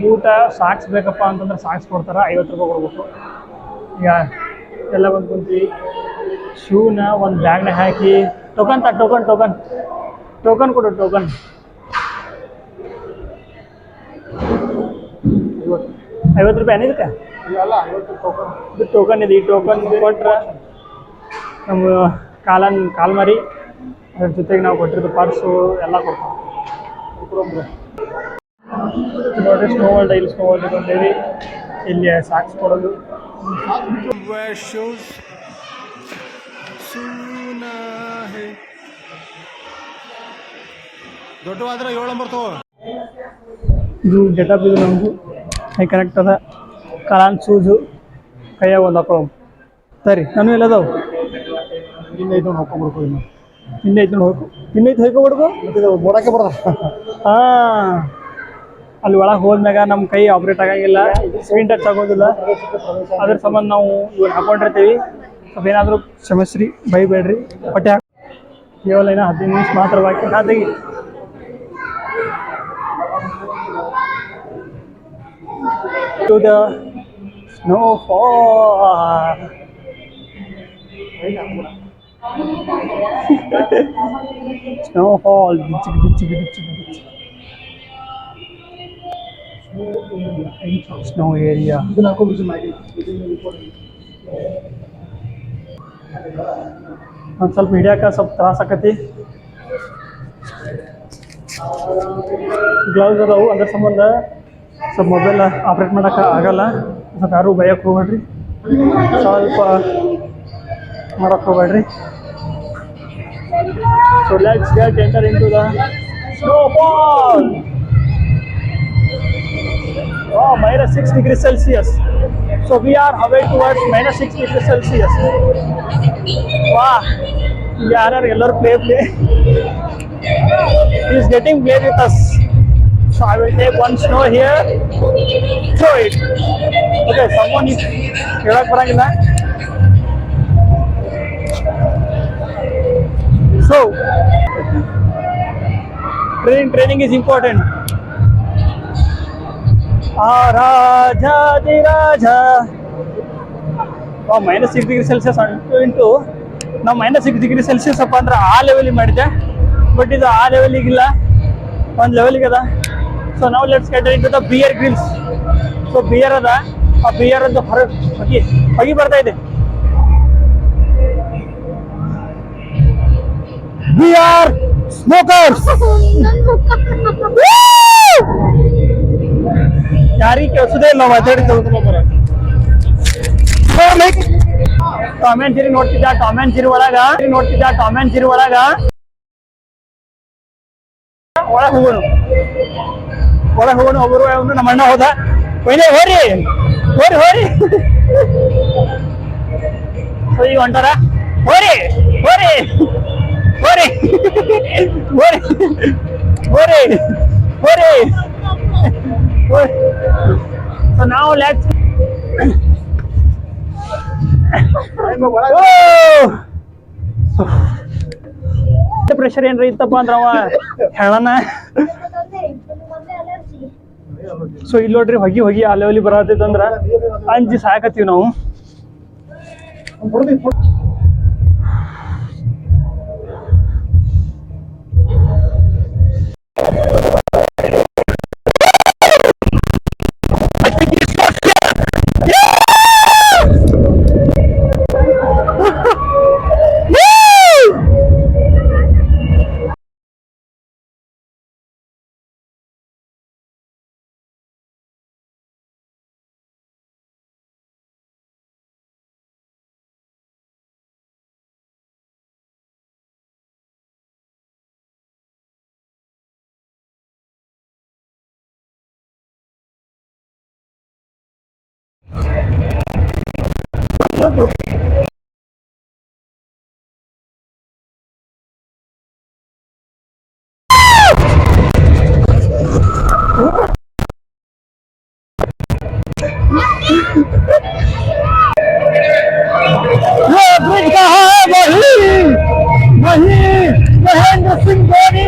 ಬೂಟ ಸಾಕ್ಸ್ ಬೇಕಪ್ಪ ಅಂತಂದ್ರೆ ಸಾಕ್ಸ್ ಕೊಡ್ತಾರೆ, ಐವತ್ತು ರೂಪಾಯಿ ಕೊಡ್ಬೇಕು. ಈಗ ಎಲ್ಲ ಬಂದು ಕುಂತೀವಿ. ಶೂನ ಒಂದು ಬ್ಯಾಗ್ನ ಹಾಕಿ ಟೋಕನ್ ತ ಟೋಕನ್ ಟೋಕನ್ ಟೋಕನ್ ಕೊಡು ಟೋಕನ್ ಐವತ್ತು ರೂಪಾಯಿ ಏನಿದಕ್ಕೆ ಇದು ಟೋಕನ್ ಇದೆ, ಈ ಟೋಕನ್ ಕೊಟ್ರೆ ನಮ್ಮ ಕಾಲನ್ ಕಾಲ್ ಮರಿ ಅದ್ರ ಜೊತೆಗೆ ನಾವು ಕೊಟ್ಟಿರೋದು ಪರ್ಸು ಎಲ್ಲ ಕೊಡ್ತಾವೆ ನೋಡ್ರಿ ಸ್ನೋ ವರ್ಲ್ಡ್ ಇಲ್ಲಿ ಸ್ನೋ ವರ್ಲ್ಡ್ ಬಂದೇವಿ ಇಲ್ಲಿ ಸಾಕ್ಸ್ ಕೊಡೋದು. ಹೇ. ದೊಡ್ಡವಾದ್ರೆ ಏಳು ನಂಬರ್ ತಗೋ. ಇದು ಗೆಟಪ್ ಇದು ನಮಗೂ ಕೈ ಕರೆಕ್ಟ್ ಅದ. ಕಾಲಾನ್ ಶೂಸು ಕೈಯಾಗ ಒಂದು ಹಾಕೊಳ್ಳೋ ಸರಿ ನಾನು ಎಲ್ಲದವು ಇನ್ನೈದು ನೋಡಿ ಹಾಕೊಂಡ್ಬಿಡ್ಕೊ ಇನ್ನು. ಇನ್ನೈದು ನೋಡಿ ಹಿಂದೆ ಐತೆ ಹೋಗ್ಕೊಬಿಡ್ಕು ಮತ್ತೆ ಬೋಡಕ್ಕೆ ಬರೋದ ಹಾಂ. ಅಲ್ಲಿ ಒಳಗೆ ಹೋದ್ಮ್ಯಾಗ ನಮ್ಮ ಕೈ ಆಪ್ರೇಟ್ ಆಗಂಗಿಲ್ಲ ಸ್ಕ್ರೀನ್ ಟಚ್ ಆಗೋದಿಲ್ಲ ಅದ್ರ ಸಂಬಂಧ ನಾವು ಇವಾಗ ಹಾಕೊಂಡಿರ್ತೀವಿ ಸ್ವಲ್ಪ ಏನಾದರೂ ಕ್ಷಮಿಸ್ರಿ, ಬೈಬೇಡ್ರಿ. ಬಟ್ಟೆ ಕೇವಲ ಏನೋ ಹದಿನೈದು ನಿಮಿಷ ಮಾತ್ರ ಬಾಕಿ. ನಾ ತೆಗಿ. ಟು ದ ಸ್ನೋ ಹಾಕೊಂಡ್ಬಿಟ್ಟು area. ಒಂದು ಸ್ವಲ್ಪ ಹಿಡಿಯಾಕ ಸ್ವಲ್ಪ ತ್ರಾಸ ಆಕತಿ ಗ್ಲೌಸ್ ಅದಾವು ಅದ್ರ ಸಂಬಂಧ ಸ್ವಲ್ಪ ಮೊಬೈಲ್ ಆಪ್ರೇಟ್ ಮಾಡೋಕೆ ಆಗಲ್ಲ ಸ್ವಲ್ಪ ಯಾರು ಭಯಕ್ಕೆ ಹೋಗ್ಬೇಡ್ರಿ ಸ್ವಲ್ಪ ಮಾಡಕ್ಕೆ ಹೋಗ್ಬೇಡ್ರಿ so let's get enter into to the snowfall 6 degrees Celsius. So we are away towards minus 6 degrees Celsius. Wow, we are a yellow play play. He is getting play with us. So I will take one snow here, throw it. Okay, someone is. So, training training is important. ರಾಜಾದಿರಾಜ minus six degree Celsius ಅಂಟು into. ನಾವು minus six degree Celsius ಅಪ್ಪ ಅಂದ್ರೆ ಆ ಲೆವೆಲಿಗೆ ಮಾಡಿದ್ದೆ. But ಇದು ಆ ಲೆವೆಲಿಗಿಲ್ಲ ಒಂದು ಲೆವೆಲಿಗೆ ಅದ. ಸೊ ನಾವು ಲೆಟ್ಸ್ ಕೇಳ್ತಾ into the Bear Grylls so bear ಅದ. ಆ ಬಿಯರ್ ಅದು ಹೊರ ಹೊಗಿ ಹೊಗಿ ಬರ್ತಾ ಇದೆ. ಬಿಯರ್ ಆರ್ ಸ್ಮೋಕರ್ಸ್ ಕೆಲಸದೇ ಇಲ್ಲ ಮಾತಾಡಿ ತಗೊಂಡ್ಬರ ಟಾಮ್ ಅಂಡ್ ಜೆರಿ ನೋಡ್ತಿದ್ದ ಟಾಮ್ ಅಂಡ್ ಜೆರಿ ಒಳಗ? ನೋಡ್ತಿದ್ದ ಟಾಮ್ ಅಂಡ್ ಜೆರಿ ಒಳಗ? ಒಳಗ್ ಹೋಗೋಣ ಒಳಗ್ ಹೋಗೋಣ ಒಬ್ಬರು ಅವ್ನು ನಮ್ಮ ಅಣ್ಣ ಹೋದ. ಒಯ್ನೇ ಹೋರಿ. ಹೋರಿ ಹೋರಿ. ಈಗ ಹೊಂಟಾರ ಹೋರಿ ಹೋರಿ. ಹೋರಿ. ಹೋರಿ. ಹೋರಿ. ಹೋರಿ. So now let's. ಪ್ರೆಷರ್ ಏನ್ರಿ ಇತ್ತಪ್ಪ ಅಂದ್ರ ಅವ ಹೇಳನ ಸೊ ಇಲ್ಲಿ ನೋಡ್ರಿ ಹೊಗಿ ಹೊಗಿ ಆ ಲೆವೆಲಿ ಬರತ್ತೈತಂದ್ರ ಅಂಜಿ ಸಾಕತ್ತೀವಿ ನಾವು ये ब्रिज कहाँ है वही वही महेंद्र सिंह धोनी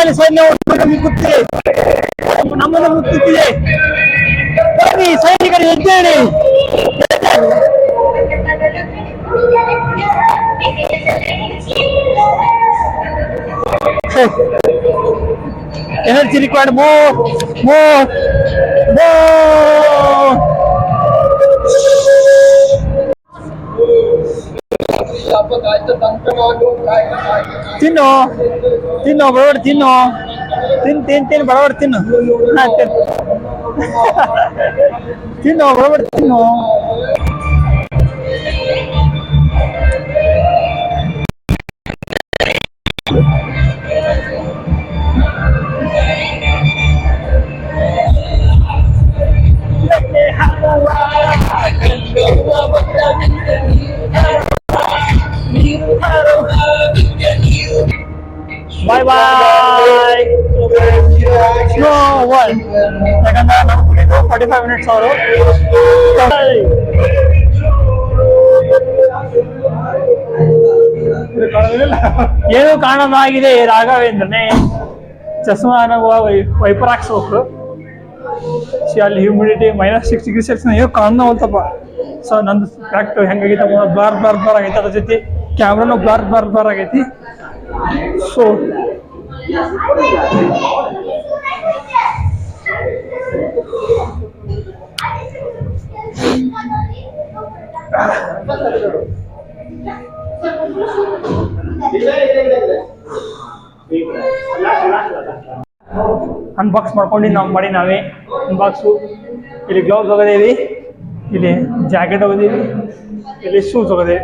ಹೈದರಾಲಿ ಸೈನ್ಯ ಮುಕ್ಕುತ್ತಿದೆ ನಮ್ಮನ್ನು ಮುಕ್ಕುತ್ತಿದೆ ಬನ್ನಿ ಸೈನಿಕರು ಎದ್ದೇಳಿ energy required more more more ತಿನ್ನು. ತಿನ್ನು ಬಡವಡ್ ತಿನ್ನು. ತಿನ್ ತಿನ್ ತಿನ್ ಬಡವಡ್ ತಿನ್ನು. ತಿನ್ನು. ಬಡವಡ್ ತಿನ್ನು. ಯಾಕಂದ್ರೆ ನಾವು ಕುಡಿದು ಫಾರ್ಟಿ ಫೈವ್ ಮಿನಿಟ್ಸ್ ಅವರು ಏನು ಕಾಣದಾಗಿದೆ ರಾಘವೇಂದ್ರನೇ ಚಸ್ಮಾನ ವೈಪರ್ ಹಾಕ್ಸ್ಬೇಕು ಅಲ್ಲಿ humidity minus six degree Celsius ಏನು ಕಾಣ್ನ ಹೋಲ್ತಪ್ಪ ಸೊ ನಂದು ಫ್ಯಾಕ್ಟ್ ಹೆಂಗಾಗೈತಪ್ಪ ಬ್ಲಾರ್ ಬಾರ್ ಬ್ಲರ್ ಆಗೈತೆ ಅದ್ರ ಜೊತೆ. ಕ್ಯಾಮ್ರಾನು ಬ್ಲರ್ ಬಾರ್ ಬ್ಲರ್ ಆಗೈತಿ. ಸೊ ಅನ್ಬಾಕ್ಸ್ ಮಾಡ್ಕೊಂಡು ನಾವು ಮಾಡಿ ನಾವೇ. ಅನ್ಬಾಕ್ಸು ಇಲ್ಲಿ ಗ್ಲೌಸ್ ಹೋಗೋದೇವಿ ಇಲ್ಲಿ ಜಾಕೆಟ್ ಹೋಗೋದೇವಿ ಇಲ್ಲಿ ಶೂಸ್ ಹೋಗೋದೇವಿ